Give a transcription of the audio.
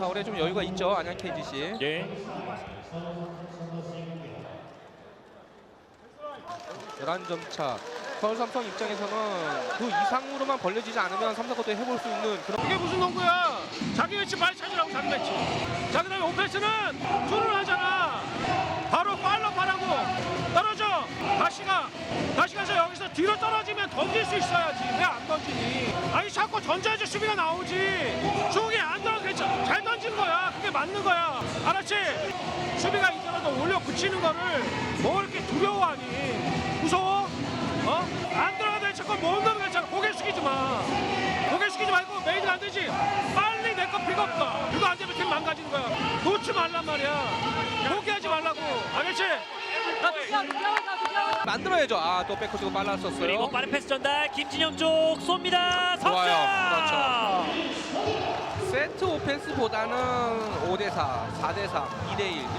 파울에 좀 여유가 있죠 안양 KGC. 예. 11점 차. 서울 삼성 입장에서는 그 이상으로만 벌려지지 않으면 삼성도 해볼 수 있는 그런 이게 무슨 농구야? 자기 매치 빨리 찾으라고 자기 매치. 자 그다음에 오페스는 툴을 하잖아. 바로 팔로파라고 떨어져. 다시 가. 다시 가서 여기서 뒤로 떨어지면 던질 수 있어야지. 왜 안 던지니? 아니 자꾸 던져야지 수비가 나오지. 맞는 거야. 알았지? 수비가 있더라도 올려 붙이는 거를 뭐 이렇게 두려워하니? 무서워? 어? 안 들어가도 괜찮고 못 넣어도 괜찮아. 고개 숙이지 마. 고개 숙이지 말고 메이드 안 되지. 빨리 내 거 픽업 가. 그거 안 되면 팀 망가지는 거야. 놓지 말란 말이야. 포기하지 말라고. 알겠지? 만들어야죠. 아 또 백코스가 빨랐었어요. 그리고 빠른 패스 전달 김진영 쪽 쏩니다. 석점. 좋아요. 세트 오펜스보다는 5대4, 4대3, 2대1